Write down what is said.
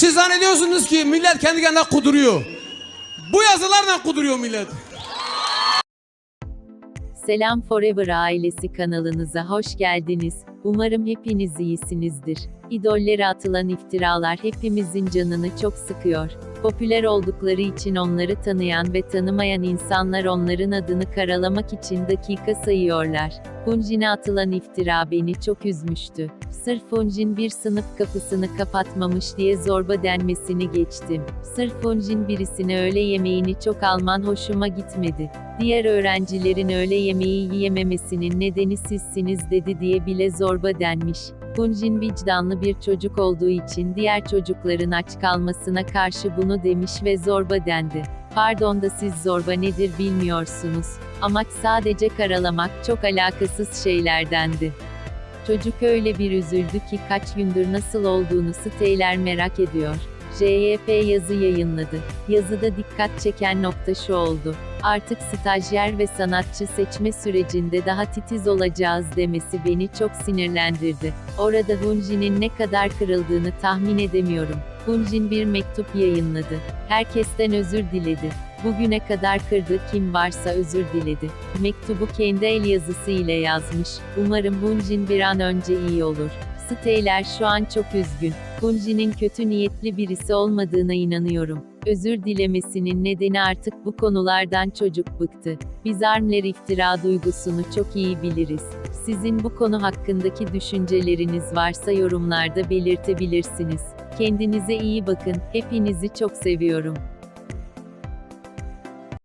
Siz zannediyorsunuz ki millet kendi kendine kuduruyor. Bu yazılarla kuduruyor millet. Selam Forever ailesi kanalınıza hoş geldiniz. Umarım hepiniz iyisinizdir. İdollere atılan iftiralar hepimizin canını çok sıkıyor. Popüler oldukları için onları tanıyan ve tanımayan insanlar onların adını karalamak için dakika sayıyorlar. Funcin'e atılan iftira beni çok üzmüştü. Sırf Funcin bir sınıf kapısını kapatmamış diye zorba denmesini geçtim. Sırf Funcin birisine öğle yemeğini çok alman hoşuma gitmedi. Diğer öğrencilerin öğle yemeği yiyememesinin nedeni sizsiniz dedi diye bile zorba denmiş. Funcin vicdanlı bir çocuk olduğu için diğer çocukların aç kalmasına karşı bunu demiş ve zorba dendi. Pardon da siz zorba nedir bilmiyorsunuz. Amaç sadece karalamak çok alakasız şeylerdendi. Çocuk öyle bir üzüldü ki kaç gündür nasıl olduğunu Steyler merak ediyor. JYP yazı yayınladı. Yazıda dikkat çeken nokta şu oldu. Artık stajyer ve sanatçı seçme sürecinde daha titiz olacağız demesi beni çok sinirlendirdi. Orada Hunji'nin ne kadar kırıldığını tahmin edemiyorum. Hunjin bir mektup yayınladı. Herkesten özür diledi. Bugüne kadar kırdığı kim varsa özür diledi. Mektubu kendi el yazısı ile yazmış. Umarım Hunjin bir an önce iyi olur. Steyler şu an çok üzgün. Hunji'nin kötü niyetli birisi olmadığına inanıyorum. Özür dilemesinin nedeni artık bu konulardan çocuk bıktı. Biz Armler iftira duygusunu çok iyi biliriz. Sizin bu konu hakkındaki düşünceleriniz varsa yorumlarda belirtebilirsiniz. Kendinize iyi bakın, hepinizi çok seviyorum.